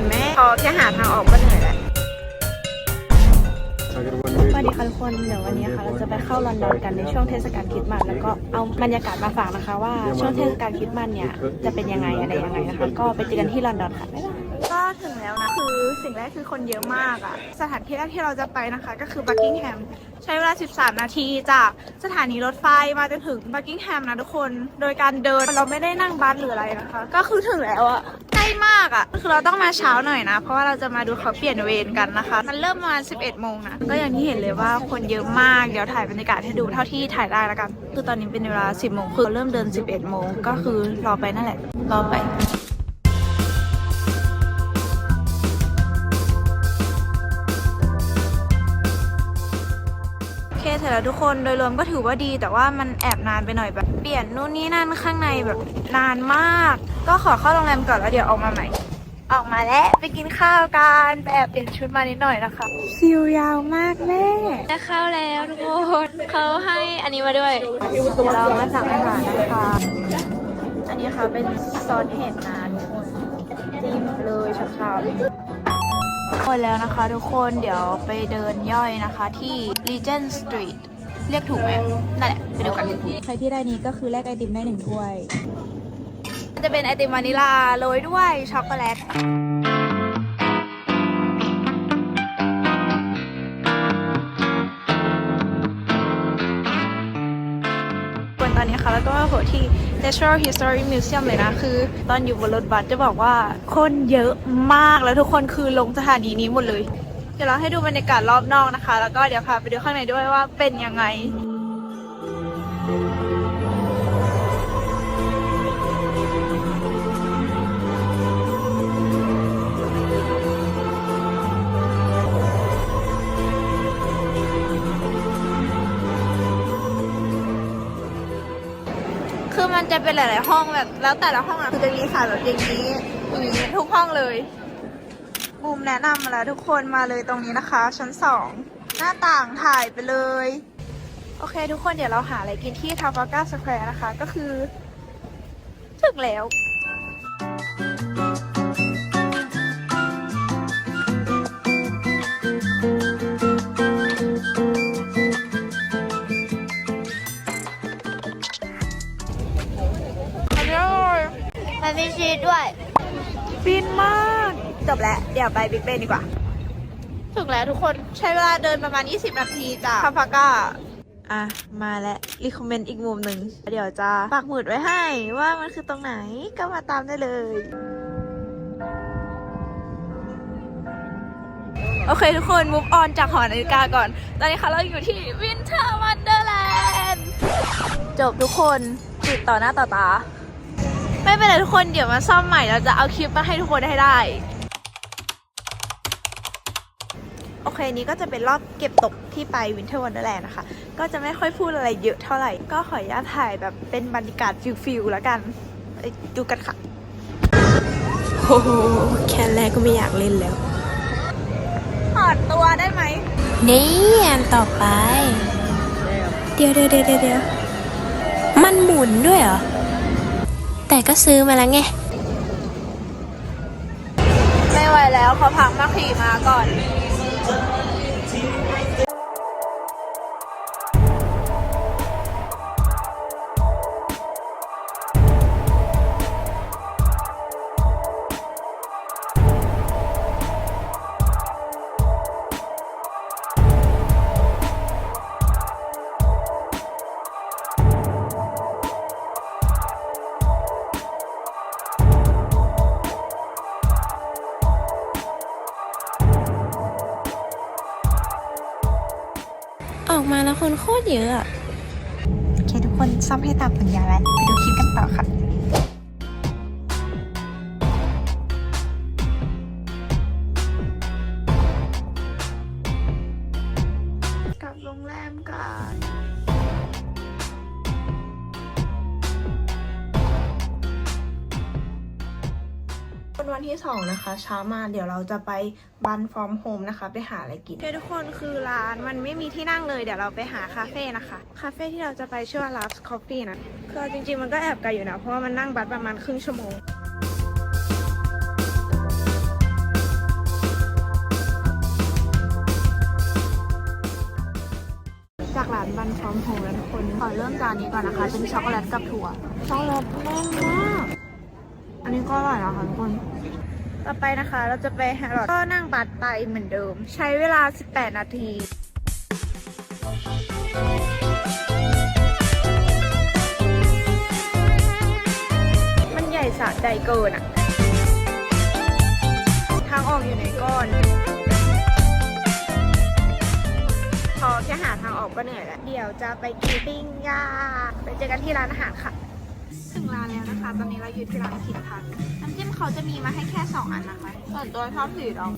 ก่อนแม่พอแค่หาทางออกก็เหนื่อยแล้วสวัสดีค่ะทุกคน เดี๋ยววันนี้ค่ะเราจะไปเข้าลอนดอนกันในช่วงเทศกาลคริสต์มาสแล้วก็เอาบรรยากาศมาฝากนะคะว่าช่วงเทศกาลคริสต์มาสเนี่ยจะเป็นยังไงอะไรยังไงนะคะ ก็ไปเจอกันที่ลอนดอนค่ะบ๊ายบายก็ถึงแล้วนะคือ สิ่งแรกคือคนเยอะมากอะสถานที่แรกที่เราจะไปนะคะ ก็คือบักกิงแฮมใช้เวลา 13 นาทีจากสถานีรถไฟมาจนถึงบักกิงแฮมนะทุกคน โดยการเดินเราไม่ได้นั่งบัสหรืออะไรนะคะ ก็คือถึงแล้วอะใกล้มากอะคือเราต้องมาเช้าหน่อยนะ เพราะว่าเราจะมาดูเขาเปลี่ยนเวรกันนะคะ มันเริ่มประมาณ 11 โมงนะ ก็อย่างที่เห็นเลยว่าคนเยอะมาก เดี๋ยวถ่ายบรรยากาศให้ดูเท่าที่ถ่ายได้แล้วกัน คือตอนนี้เป็นเวลา 10 โมงคือเริ่มเดิน 11 โมงก็คือรอไปนั่นแหละ รอไป เสร็จแล้วทุกคนโดยรวมก็ถือว่าดี แต่ว่ามันแอบนานไปหน่อยแบบเปลี่ยนนู่นนี่นั่นข้างในแบบนานมาก ก็ขอเข้าโรงแรมก่อนแล้วเดี๋ยวออกมาใหม่ ออกมาแล้วไปกินข้าวกันไปแอบเปลี่ยนชุดมานิดหน่อยนะคะคิวยาวมากแม่จะเข้าแล้วทุกคนเขาให้อันนี้มาด้วยเรามาสั่งอาหารนะคะอันนี้ค่ะเป็นซอสเห็ดนะทุกคนจิ้มเลยชามๆ หมดแล้วนะคะทุกคนเดี๋ยวไปเดินย่อยนะคะที่ Regent Street เรียกถูกไหมนั่นแหละ ไปดูกัน ใครที่ได้นี้ก็คือแลกไอติมได้หนึ่งถ้วย จะเป็นไอติมวานิลาโรยด้วยช็อกโกแลต นตอนนี้ค่ะแล้วก็มาโผล่ที่ Natural History Museum เลยนะ คือ ตอนอยู่บนรถบัสจะบอกว่าคนเยอะมากแล้วทุกคนคือลงสถานีนี้หมดเลย เดี๋ยวเราให้ดูบรรยากาศรอบนอกนะคะ แล้วก็เดี๋ยวพาไปดูข้างในด้วยว่าเป็นยังไง มันจะเป็นหลาย ๆ ห้องแบบ แล้วแต่ละห้องอะคือจะมีสายแบบอย่างนี้อย่างนี้ทุกห้องเลยมุมแนะนำมาแล้วทุกคนมาเลยตรงนี้นะคะ ชั้นสองหน้าต่างถ่ายไปเลย โอเค ทุกคนเดี๋ยวเราหาอะไรกินที่ทาฟาก้าสแควร์นะคะ ก็คือ ถึงแล้ว ฟินมาก จบแล้ว เดี๋ยวไปบิ๊กเบนดีกว่า ถึงแล้วทุกคนใช้เวลาเดินประมาณ 20 นาทีจากคาฟาก้าอะ มาแล้วรีคอมเมนต์อีกมุมหนึ่ง เดี๋ยวจะปักหมุดไว้ให้ว่ามันคือตรงไหนก็มาตามได้เลย โอเคทุกคนมุกออนจากหอนาฬิกาก่อน ตอนนี้ค่ะเราอยู่ที่วินเทอร์วันเดอร์แลนด์จบทุกคนติดต่อหน้าต่อตา ไม่เป็นไรทุกคนเดี๋ยวมาซ่อมใหม่เราจะเอาคลิปมาให้ทุกคนให้ได้ โอเคนี้ก็จะเป็นรอบเก็บตกที่ไปวินเทอร์วันเดอร์แลนด์นะคะ ก็จะไม่ค่อยพูดอะไรเยอะเท่าไหร่ ก็ขออนุญาตถ่ายแบบเป็นบรรยากาศฟิลๆแล้วกันไปดูกันค่ะโอ้โหแค่แรกก็ไม่อยากเล่นแล้วถอดตัวได้ไหม นี่อันต่อไป เดี๋ยวเดี๋ยวเดี๋ยวเดี๋ยวมันหมุนด้วยเหรอ แต่ก็ซื้อมาแล้วไง ไม่ไหวแล้วขอพักมาขี่มาก่อน เยอะอะโอเคทุกคนซ่อมให้ตามสัญญาแล้วไปดูคลิปกันต่อค่ะ วันที่ 2 นะคะ เช้ามาเดี๋ยวเราจะไปบันฟอร์มโฮมนะคะ ไปหาอะไรกินเฮ้ทุกคนคือร้านมันไม่มีที่นั่งเลยเดี๋ยวเราไปหาคาเฟ่นะคะ คาเฟ่ที่เราจะไปชื่อว่า Love's Coffee นะคือจริง ๆ มันก็แอบไกลอยู่นะ เพราะว่ามันนั่งบัสประมาณครึ่งชั่วโมงจากร้านบันฟอร์มโฮมแล้วทุกคนขอเริ่มจานนี้ก่อนนะคะ เป็นช็อกโกแลตกับถั่วช็อกโกแลตแม่นมาก นนี้ก็อร่อยนะคะทุกคน ต่อไปนะคะเราจะไปแฮร์รอดก็นั่งบัสไปเหมือนเดิม ใช้เวลา 18 นาทีมันใหญ่สะใจเกินอะทางออกอยู่ในก้อนพอแค่หาทางออกก็เหนื่อยแล้ว เดี๋ยวจะไปกินปิ้งย่างไปเจอกันที่ร้านอาหารค่ะ ถึงร้านแล้วนะคะ ตอนนี้เราอยู่ที่ร้านคิดทันน้ำจิ้มเขาจะมีมาให้แค่ 2 อันนะคะ ส่วนตัวชอบสีดอง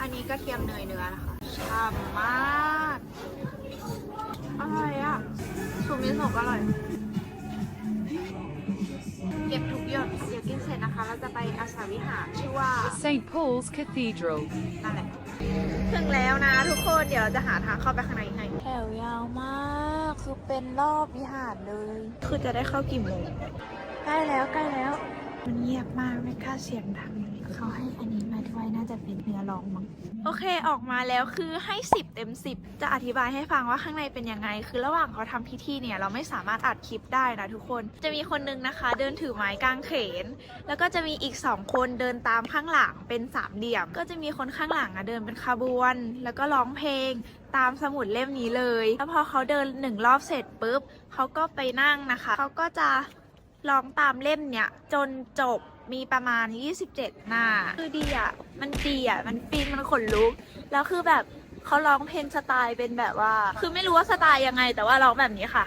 อันนี้กระเทียมเนยเนื้อนะคะฉ่ำมากอร่อยอะสูมิโซะก็อร่อย เก็บทุกหยดเดี๋ยวกินเสร็จนะคะ เราจะไปอาสาวิหารชื่อว่า St. Paul's Cathedral. นั่นแหละถึงแล้วนะทุกคนเดี๋ยวเราจะหาทางเข้าไปข้างในให้แถวยาวมาก คือเป็นรอบวิหารเลย คือจะได้เข้ากี่โมง ใกล้แล้วใกล้แล้วมันเงียบมากไม่กล้าเสียงดังเขาให้อันนี้มาด้วยน่าจะเป็นเนื้อรองมั้งโอเคออกมาแล้วคือให้ 10 เต็ม 10 จะอธิบายให้ฟังว่าข้างในเป็นยังไง คือระหว่างเขาทำพิธีเนี่ยเราไม่สามารถอัดคลิปได้นะทุกคนจะมีคนนึงนะคะ เดินถือไม้กางเขน แล้วก็จะมีอีก 2 คนเดินตามข้างหลังเป็นสามเหลี่ยม ก็จะมีคนข้างหลังอะเดินเป็นขบวน แล้วก็ร้องเพลงตามสมุดเล่มนี้เลย แล้วพอเขาเดินหนึ่งรอบเสร็จปุ๊บเขาก็ไปนั่งนะคะเขาก็จะ ร้องตามเล่มเนี่ย จนจบมีประมาณ 27 หน้า คือดีอะ มันดีอะ มันฟินมันขนลุก แล้วคือแบบเขาร้องเพลงสไตล์เป็นแบบว่า คือไม่รู้ว่าสไตล์ยังไง แต่ว่าร้องแบบนี้ค่ะ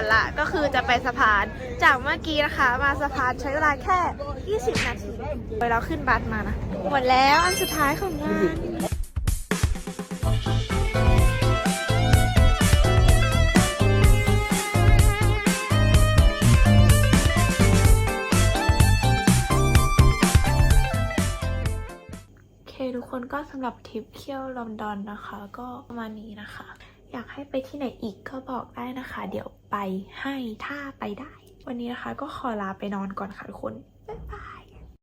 วันละ ก็คือจะไปสะพาน จากเมื่อกี้นะคะ มาสะพานใช้เวลาแค่ 20 นาทีโดยเราขึ้นบัสมานะ หมดแล้วอันสุดท้ายของงานโอเคทุกคนก็สำหรับทริปเที่ยวลอนดอนนะคะ ก็ประมาณนี้นะคะ อยากให้ไปที่ไหนอีกก็บอกได้นะคะ เดี๋ยวไปให้ถ้าไปได้ วันนี้นะคะก็ขอลาไปนอนก่อนค่ะทุกคน บ๊ายบาย